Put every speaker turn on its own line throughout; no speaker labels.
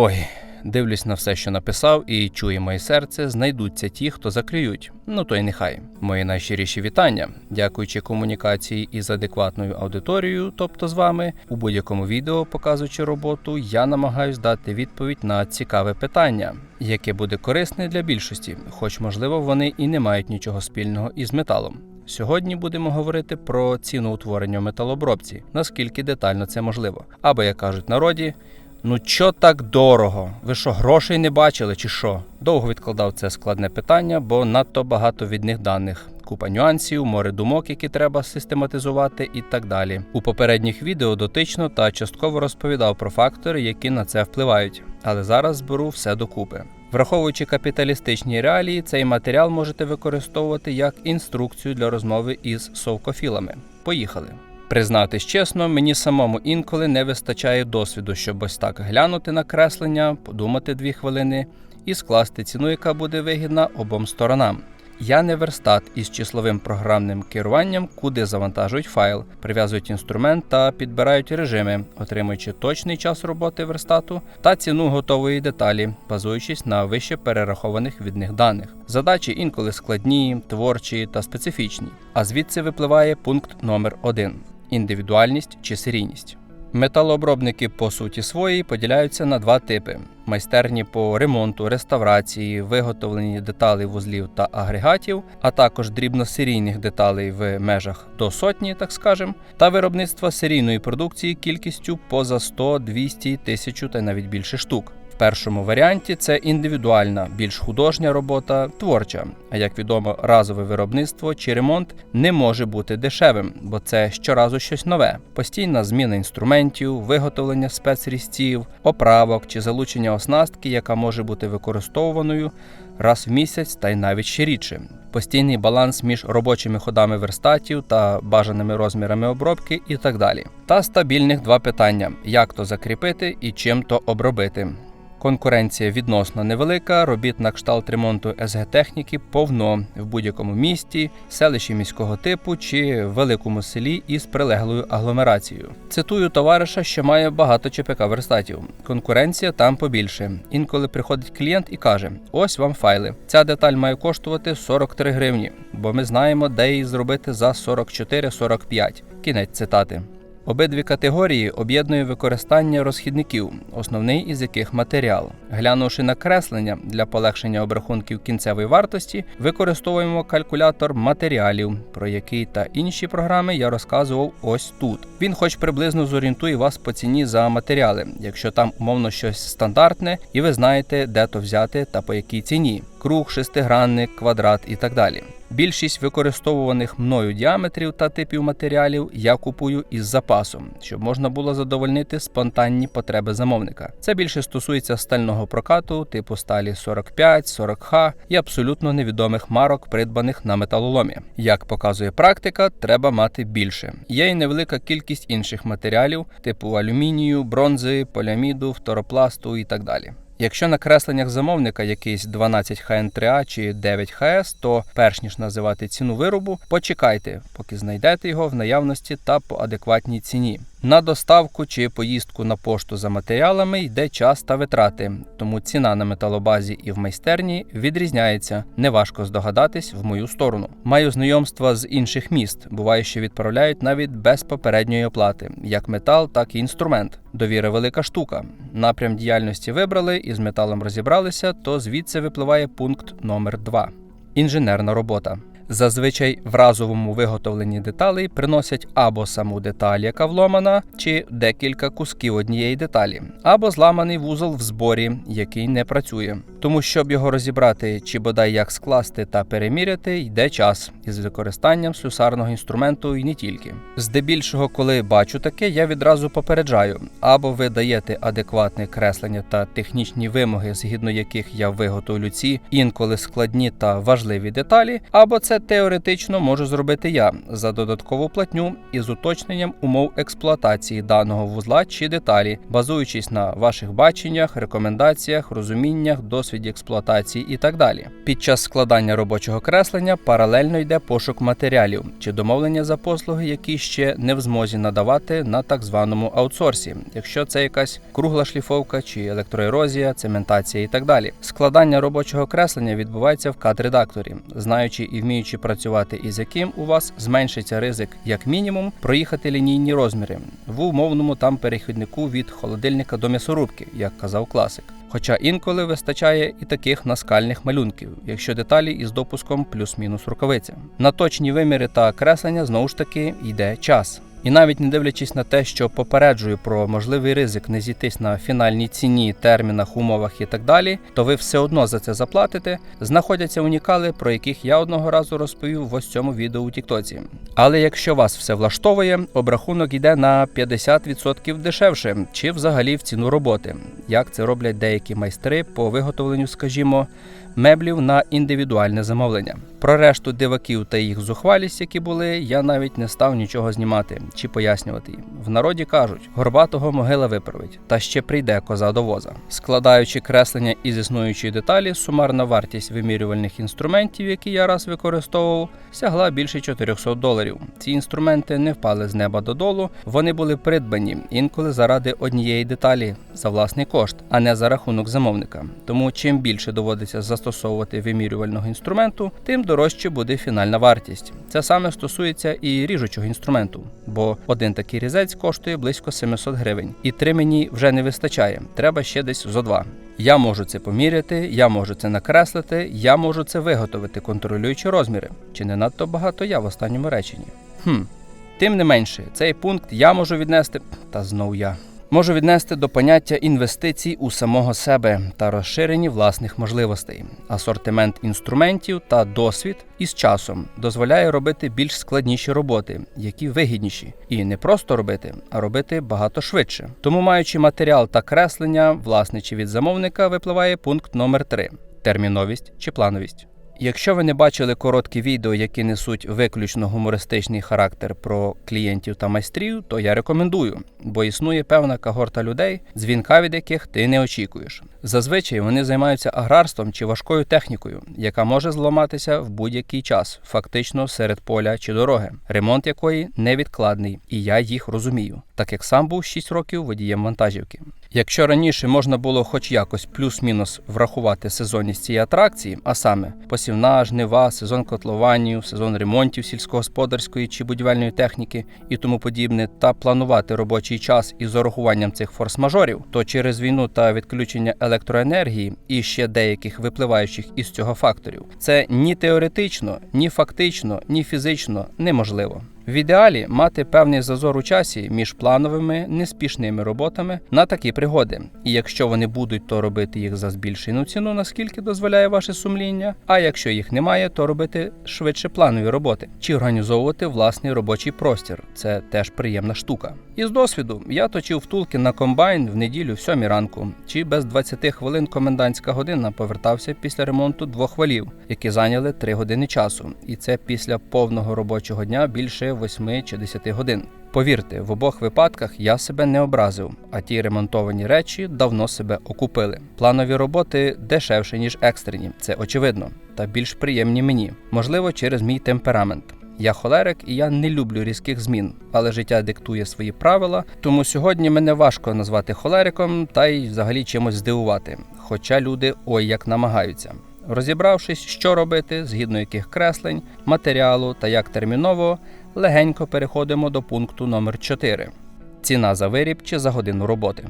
Ой, дивлюсь на все, що написав, і чує моє серце, знайдуться ті, хто закриють. Ну то й нехай. Мої найщиріші вітання. Дякуючи комунікації із адекватною аудиторією, тобто з вами, у будь-якому відео, показуючи роботу, я намагаюсь дати відповідь на цікаве питання, яке буде корисне для більшості, хоч можливо вони і не мають нічого спільного із металом. Сьогодні будемо говорити про ціноутворення в металобробці, наскільки детально це можливо. Або, як кажуть народі, ну чо так дорого? Ви що, грошей не бачили чи що? Довго відкладав це складне питання, бо надто багато від них даних. Купа нюансів, море думок, які треба систематизувати, і так далі. У попередніх відео дотично та частково розповідав про фактори, які на це впливають. Але зараз зберу все докупи. Враховуючи капіталістичні реалії, цей матеріал можете використовувати як інструкцію для розмови із совкофілами. Поїхали. Признатись чесно, мені самому інколи не вистачає досвіду, щоб ось так глянути на креслення, подумати дві хвилини і скласти ціну, яка буде вигідна обом сторонам. Я не верстат із числовим програмним керуванням, куди завантажують файл, прив'язують інструмент та підбирають режими, отримуючи точний час роботи верстату та ціну готової деталі, базуючись на вище перерахованих від них даних. Задачі інколи складні, творчі та специфічні. А звідси випливає пункт номер 1 індивідуальність чи серійність. Металообробники по суті своїй поділяються на два типи: майстерні по ремонту, реставрації, виготовленні деталей вузлів та агрегатів, а також дрібносерійних деталей в межах до сотні, так скажем, та виробництва серійної продукції кількістю поза 100, 200, 1000 та навіть більше штук. Першому варіанті це індивідуальна, більш художня робота, творча. А як відомо, разове виробництво чи ремонт не може бути дешевим, бо це щоразу щось нове. Постійна зміна інструментів, виготовлення спецрізців, оправок чи залучення оснастки, яка може бути використовуваною раз в місяць та й навіть ще рідше. Постійний баланс між робочими ходами верстатів та бажаними розмірами обробки і так далі. Та стабільних два питання: як то закріпити і чим то обробити. Конкуренція відносно невелика, робіт на кшталт ремонту СГ-техніки повно в будь-якому місті, селищі міського типу чи великому селі із прилеглою агломерацією. Цитую товариша, що має багато ЧПК верстатів. Конкуренція там побільше. Інколи приходить клієнт і каже: ось вам файли. Ця деталь має коштувати 43 гривні, бо ми знаємо, де її зробити за 44-45. Кінець цитати. Обидві категорії об'єднує використання розхідників, основний із яких матеріал. Глянувши на креслення для полегшення обрахунків кінцевої вартості, використовуємо калькулятор матеріалів, про який та інші програми я розказував ось тут. Він, хоч приблизно зорієнтує вас по ціні за матеріали, якщо там умовно щось стандартне, і ви знаєте, де то взяти та по якій ціні круг, шестигранник, квадрат і так далі. Більшість використовуваних мною діаметрів та типів матеріалів я купую із запасом, щоб можна було задовольнити спонтанні потреби замовника. Це більше стосується стального прокату, типу сталі 45, 40Х і абсолютно невідомих марок, придбаних на металоломі. Як показує практика, треба мати більше. Є й невелика кількість інших матеріалів, типу алюмінію, бронзи, поліаміду, фторопласту і так далі. Якщо на кресленнях замовника якийсь 12 ХН3А чи 9 ХС, то перш ніж називати ціну виробу, почекайте, поки знайдете його в наявності та по адекватній ціні. На доставку чи поїздку на пошту за матеріалами йде час та витрати, тому ціна на металобазі і в майстерні відрізняється. Неважко здогадатись в мою сторону. Маю знайомства з інших міст. Буває, що відправляють навіть без попередньої оплати, як метал, так і інструмент. Довіра велика штука. Напрям діяльності вибрали і з металом розібралися, то звідси випливає пункт номер 2 інженерна робота. Зазвичай в разовому виготовленні деталей приносять або саму деталь, яка вломана, чи декілька кусків однієї деталі, або зламаний вузол в зборі, який не працює. Тому, щоб його розібрати чи бодай як скласти та переміряти, йде час із використанням слюсарного інструменту і не тільки. Здебільшого, коли бачу таке, я відразу попереджаю: або ви даєте адекватне креслення та технічні вимоги, згідно яких я виготовлю ці інколи складні та важливі деталі, або це Теоретично можу зробити я за додаткову платню із уточненням умов експлуатації даного вузла чи деталі, базуючись на ваших баченнях, рекомендаціях, розуміннях, досвіді експлуатації і так далі. Під час складання робочого креслення паралельно йде пошук матеріалів чи домовлення за послуги, які ще не в змозі надавати на так званому аутсорсі, якщо це якась кругла шліфовка чи електроерозія, цементація і так далі. Складання робочого креслення відбувається в кад-редакторі, знаючи і вміючи працювати із яким у вас зменшиться ризик, як мінімум, проїхати лінійні розміри в умовному там перехіднику від холодильника до м'ясорубки, як казав класик. Хоча інколи вистачає і таких наскальних малюнків, якщо деталі із допуском плюс-мінус рукавиця. На точні виміри та креслення знову ж таки йде час. І навіть не дивлячись на те, що попереджую про можливий ризик не зійтись на фінальній ціні, термінах, умовах і так далі, то ви все одно за це заплатите. Знаходяться унікали, про яких я одного разу розповів в ось цьому відео у Тіктоці. Але якщо вас все влаштовує, обрахунок йде на 50% дешевше, чи взагалі в ціну роботи, як це роблять деякі майстри по виготовленню, скажімо, меблів на індивідуальне замовлення. Про решту диваків та їх зухвалість, які були, я навіть не став нічого знімати чи пояснювати їм. В народі кажуть, горбатого могила виправить, та ще прийде коза до воза. Складаючи креслення із існуючої деталі, сумарна вартість вимірювальних інструментів, які я раз використовував, сягла більше 400 доларів. Ці інструменти не впали з неба додолу, вони були придбані інколи заради однієї деталі за власний кошт, а не за рахунок замовника. Тому чим більше доводиться застосовувати вимірювального інструменту, тим дорожче буде фінальна вартість. Це саме стосується і ріжучого інструменту, бо один такий різець коштує близько 700 гривень, і три мені вже не вистачає. Треба ще десь зо два. Я можу це поміряти, я можу це накреслити, я можу це виготовити, контролюючи розміри. Чи не надто багато я в останньому реченні? Хм. Тим не менше, цей пункт я можу віднести, та знов я. Можу віднести до поняття інвестицій у самого себе та розширені власних можливостей. Асортимент інструментів та досвід із часом дозволяє робити більш складніші роботи, які вигідніші, і не просто робити, а робити багато швидше. Тому, маючи матеріал та креслення, власне чи від замовника, випливає пункт номер 3 терміновість чи плановість. Якщо ви не бачили короткі відео, які несуть виключно гумористичний характер про клієнтів та майстрів, то я рекомендую, бо існує певна когорта людей, дзвінка від яких ти не очікуєш. Зазвичай вони займаються аграрством чи важкою технікою, яка може зламатися в будь-який час, фактично серед поля чи дороги, ремонт якої невідкладний, і я їх розумію, так як сам був 6 років водієм вантажівки. Якщо раніше можна було хоч якось плюс-мінус врахувати сезонність цієї атракції, а саме посівна, жнива, сезон котлованів, сезон ремонтів сільськогосподарської чи будівельної техніки і тому подібне, та планувати робочий час із урахуванням цих форс-мажорів, то через війну та відключення електроенергії і ще деяких випливаючих із цього факторів, це ні теоретично, ні фактично, ні фізично неможливо. В ідеалі мати певний зазор у часі між плановими неспішними роботами на такі пригоди, і якщо вони будуть, то робити їх за збільшену ціну, наскільки дозволяє ваше сумління. А якщо їх немає, то робити швидше планові роботи чи організовувати власний робочий простір. Це теж приємна штука. Із досвіду я точив втулки на комбайн в неділю в сьомій ранку, чи без 20 хвилин комендантська година повертався після ремонту двох валів, які зайняли 3 години часу, і це після повного робочого дня більше 8 чи 10 годин. Повірте, в обох випадках я себе не образив, а ті ремонтовані речі давно себе окупили. Планові роботи дешевше, ніж екстрені, це очевидно, та більш приємні мені, можливо, через мій темперамент. Я холерик і я не люблю різких змін, але життя диктує свої правила, тому сьогодні мене важко назвати холериком та й взагалі чимось здивувати. Хоча люди ой як намагаються. Розібравшись, що робити, згідно яких креслень, матеріалу та як терміново, легенько переходимо до пункту номер 4 ціна за виріб чи за годину роботи.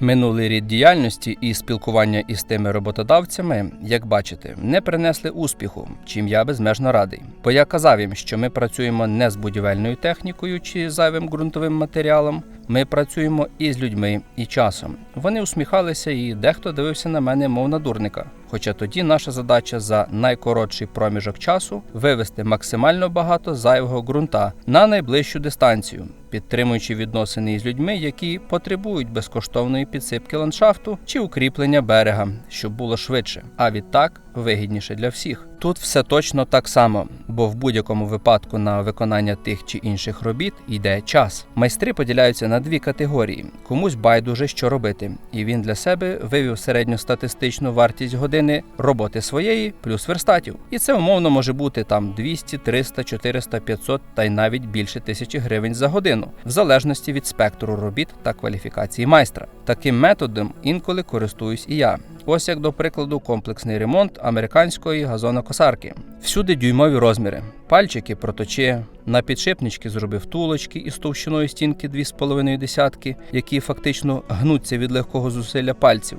Минулий рід діяльності і спілкування із тими роботодавцями, як бачите, не принесли успіху, чим я безмежно радий. Бо я казав їм, що ми працюємо не з будівельною технікою чи зайвим ґрунтовим матеріалом. Ми працюємо із людьми і часом. Вони усміхалися, і дехто дивився на мене, мов на дурника. Хоча тоді наша задача за найкоротший проміжок часу вивести максимально багато зайвого ґрунта на найближчу дистанцію, підтримуючи відносини із людьми, які потребують безкоштовної підсипки ландшафту чи укріплення берега, щоб було швидше. А відтак вигідніше для всіх. Тут все точно так само, бо в будь-якому випадку на виконання тих чи інших робіт йде час. Майстри поділяються на дві категорії: комусь байдуже що робити, і він для себе вивів середньостатистичну вартість години роботи своєї плюс верстатів. І це умовно може бути там 200, 300, 400, 500 та й навіть більше тисячі гривень за годину, в залежності від спектру робіт та кваліфікації майстра. Таким методом інколи користуюсь і я. Ось як до прикладу, комплексний ремонт американської газонокосарки. Всюди дюймові розміри. Пальчики проточи, на підшипнички зробив тулочки із товщиною стінки 2,5 десятки, які фактично гнуться від легкого зусилля пальців.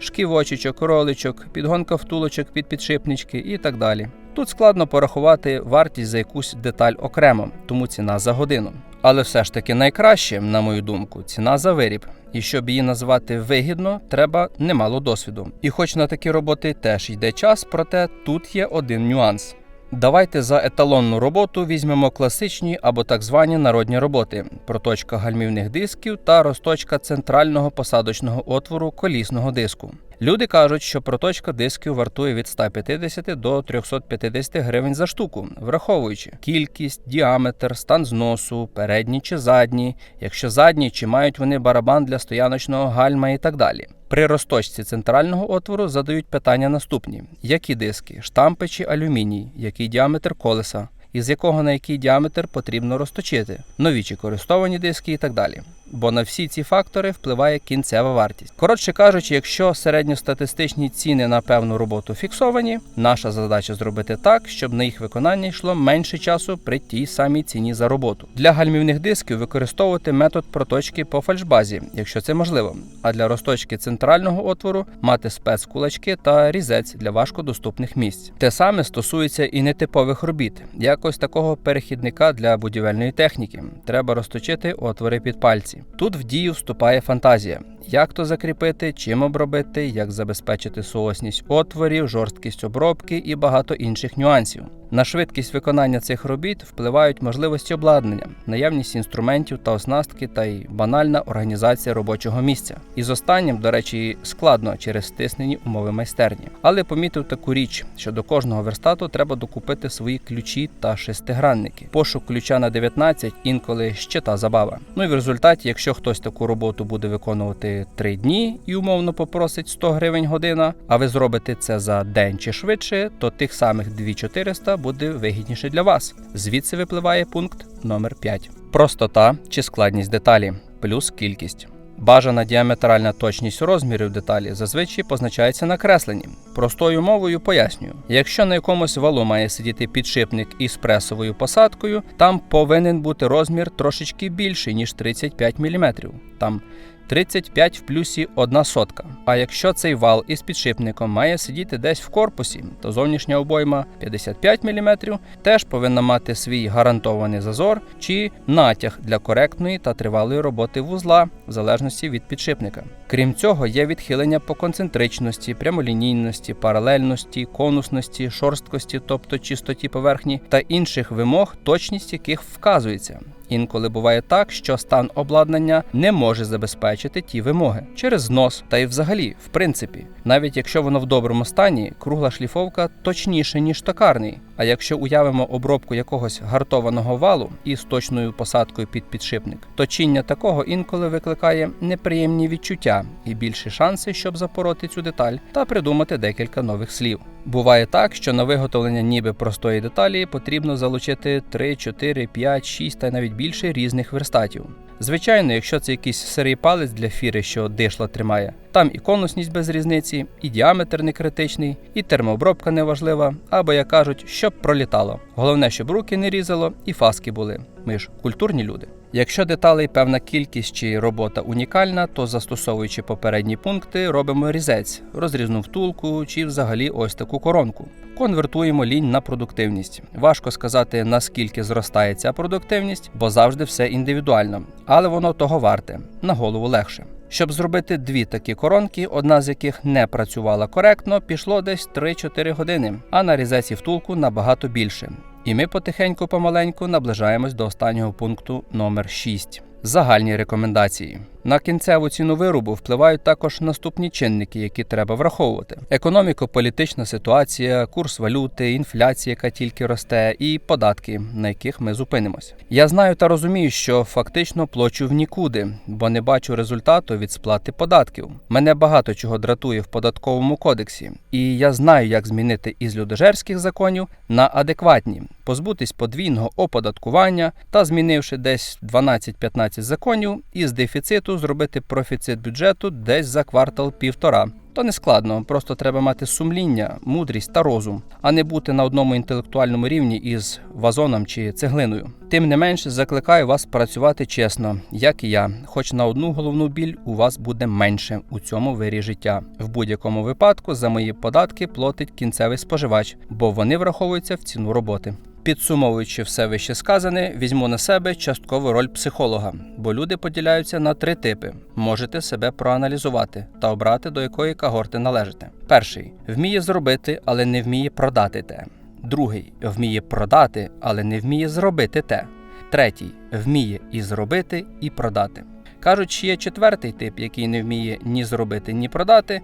Шківочечок, роличок, підгонка втулочок під підшипнички і так далі. Тут складно порахувати вартість за якусь деталь окремо, тому ціна за годину. Але все ж таки найкраще, на мою думку, ціна за виріб. І щоб її назвати вигідно, треба немало досвіду. І хоч на такі роботи теж йде час, проте тут є один нюанс. Давайте за еталонну роботу візьмемо класичні або так звані народні роботи: проточка гальмівних дисків та розточка центрального посадочного отвору колісного диску. Люди кажуть, що проточка дисків вартує від 150 до 350 гривень за штуку, враховуючи кількість, діаметр, стан зносу, передні чи задні, якщо задні, чи мають вони барабан для стояночного гальма і так далі. При розточці центрального отвору задають питання наступні: які диски, штампи чи алюміній, який діаметр колеса, із якого на який діаметр потрібно розточити, нові чи користовані диски і так далі. Бо на всі ці фактори впливає кінцева вартість. Коротше кажучи, якщо середньостатистичні ціни на певну роботу фіксовані, наша задача зробити так, щоб на їх виконання йшло менше часу при тій самій ціні за роботу. Для гальмівних дисків використовувати метод проточки по фальшбазі, якщо це можливо. А для розточки центрального отвору мати спецкулачки та різець для важкодоступних місць. Те саме стосується і нетипових робіт. Якось такого перехідника для будівельної техніки. Треба розточити отвори під пальці. Тут в дію вступає фантазія. Як то закріпити, чим обробити, як забезпечити соосність отворів, жорсткість обробки і багато інших нюансів. На швидкість виконання цих робіт впливають можливості обладнання, наявність інструментів та оснастки та й банальна організація робочого місця. І з останнім, до речі, складно через стиснені умови майстерні. Але помітив таку річ, що до кожного верстату треба докупити свої ключі та шестигранники. Пошук ключа на 19 інколи ще та забава. Ну і в результаті, якщо хтось таку роботу буде виконувати 3 дні і умовно попросить 100 гривень година, а ви зробите це за день чи швидше, то тих самих 2400 буде вигідніше для вас. Звідси випливає пункт номер 5. Простота чи складність деталі плюс кількість. Бажана діаметральна точність розмірів деталі зазвичай позначається на кресленні. Простою мовою пояснюю: якщо на якомусь валу має сидіти підшипник із пресовою посадкою, там повинен бути розмір трошечки більший ніж 35 мм. Там 35 в плюсі 1 сотка. А якщо цей вал із підшипником має сидіти десь в корпусі, то зовнішня обойма 55 мм теж повинна мати свій гарантований зазор чи натяг для коректної та тривалої роботи вузла в залежності від підшипника. Крім цього, є відхилення по концентричності, прямолінійності, паралельності, конусності, шорсткості, тобто чистоті поверхні та інших вимог, точність яких вказується. Інколи буває так, що стан обладнання не може забезпечити ті вимоги через знос, та й взагалі, в принципі, навіть якщо воно в доброму стані, кругла шліфовка точніше ніж токарний. А якщо уявимо обробку якогось гартованого валу із точною посадкою під підшипник, точіння такого інколи викликає неприємні відчуття і більші шанси, щоб запороти цю деталь та придумати декілька нових слів. Буває так, що на виготовлення ніби простої деталі потрібно залучити 3, 4, 5, 6 та навіть більше різних верстатів. Звичайно, якщо це якийсь сирий палець для фіри, що дишла тримає, там і конусність без різниці, і діаметр не критичний, і термообробка неважлива, або як кажуть, щоб пролітало. Головне, щоб руки не різало і фаски були. Ми ж культурні люди. Якщо деталей певна кількість чи робота унікальна, то застосовуючи попередні пункти, робимо різець, розрізну втулку чи взагалі ось таку коронку. Конвертуємо лінь на продуктивність. Важко сказати, наскільки зростає ця продуктивність, бо завжди все індивідуально, але воно того варте, на голову легше. Щоб зробити дві такі коронки, одна з яких не працювала коректно, пішло десь 3-4 години, а на різеці втулку набагато більше. І ми потихеньку помаленьку наближаємось до останнього пункту номер 6. Загальні рекомендації. На кінцеву ціну виробу впливають також наступні чинники, які треба враховувати: економіко-політична ситуація, курс валюти, інфляція, яка тільки росте, і податки, на яких ми зупинимось. Я знаю та розумію, що фактично плачу в нікуди, бо не бачу результату від сплати податків. Мене багато чого дратує в податковому кодексі, і я знаю, як змінити із людожерських законів на адекватні, позбутись подвійного оподаткування та змінивши десь 12-15 законів, із дефіциту зробити профіцит бюджету десь за квартал півтора. То не складно, просто треба мати сумління, мудрість та розум, а не бути на одному інтелектуальному рівні із вазоном чи цеглиною. Тим не менше, закликаю вас працювати чесно, як і я, хоч на одну головну біль у вас буде менше у цьому вирі життя. В будь-якому випадку за мої податки платить кінцевий споживач, бо вони враховуються в ціну роботи. Підсумовуючи все вище сказане, візьму на себе часткову роль психолога, бо люди поділяються на три типи. Можете себе проаналізувати та обрати, до якої когорти належите. Перший вміє зробити, але не вміє продати те. Другий вміє продати, але не вміє зробити те. Третій вміє і зробити, і продати. Кажуть, що є четвертий тип, який не вміє ні зробити, ні продати.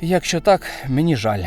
Якщо так, мені жаль.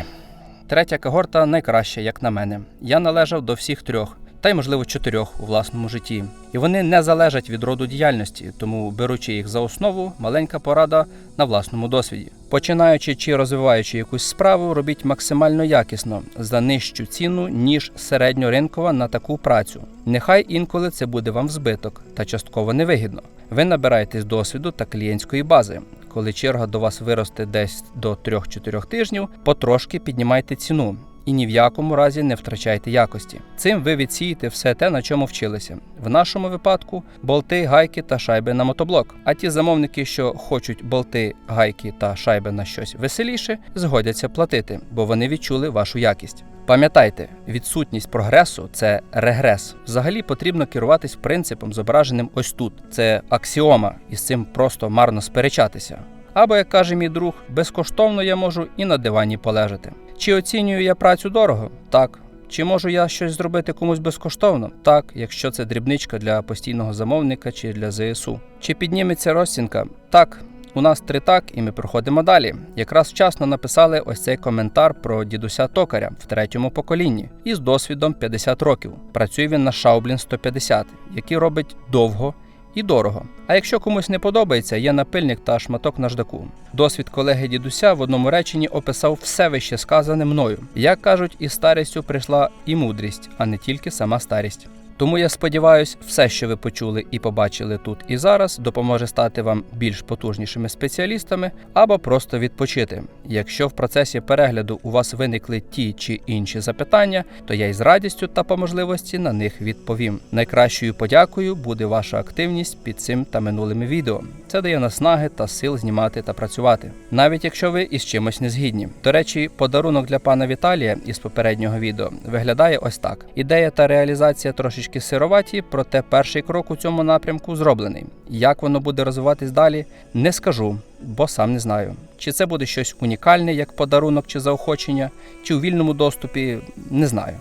Третя когорта найкраща, як на мене. Я належав до всіх трьох, та й, можливо, чотирьох у власному житті. І вони не залежать від роду діяльності, тому, беручи їх за основу, маленька порада на власному досвіді. Починаючи чи розвиваючи якусь справу, робіть максимально якісно за нижчу ціну, ніж середньоринкова на таку працю. Нехай інколи це буде вам в збиток та частково невигідно. Ви набираєтесь досвіду та клієнтської бази. Коли черга до вас виросте десь до 3-4 тижнів, потрошки піднімайте ціну і ні в якому разі не втрачайте якості. Цим ви відсієте все те, на чому вчилися. В нашому випадку болти, гайки та шайби на мотоблок. А ті замовники, що хочуть болти, гайки та шайби на щось веселіше, згодяться платити, бо вони відчули вашу якість. Пам'ятайте, відсутність прогресу це регрес. Взагалі потрібно керуватись принципом, зображеним ось тут. Це аксіома, і з цим просто марно сперечатися. Або, як каже мій друг, безкоштовно я можу і на дивані полежати. Чи оцінюю я працю дорого? Так. Чи можу я щось зробити комусь безкоштовно? Так, якщо це дрібничка для постійного замовника чи для ЗСУ. Чи підніметься розцінка? Так. У нас три так, і ми проходимо далі. Якраз вчасно написали ось цей коментар про дідуся токаря в третьому поколінні із досвідом 50 років. Працює він на Шаублін 150, який робить довго і дорого. А якщо комусь не подобається, є напильник та шматок наждаку. Досвід колеги дідуся в одному реченні описав все вище сказане мною. Як кажуть, із старістю прийшла і мудрість, а не тільки сама старість. Тому я сподіваюся, все, що ви почули і побачили тут і зараз, допоможе стати вам більш потужнішими спеціалістами або просто відпочити. Якщо в процесі перегляду у вас виникли ті чи інші запитання, то я із радістю та по можливості на них відповім. Найкращою подякою буде ваша активність під цим та минулими відео. Це дає наснаги та сил знімати та працювати, навіть якщо ви із чимось не згідні. До речі, подарунок для пана Віталія із попереднього відео виглядає ось так: ідея та реалізація трошечки сироваті, проте перший крок у цьому напрямку зроблений. Як воно буде розвиватись далі, не скажу, бо сам не знаю. Чи це буде щось унікальне, як подарунок чи заохочення, чи у вільному доступі, не знаю.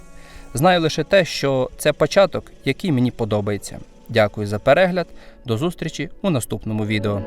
Знаю лише те, що це початок, який мені подобається. Дякую за перегляд. До зустрічі у наступному відео.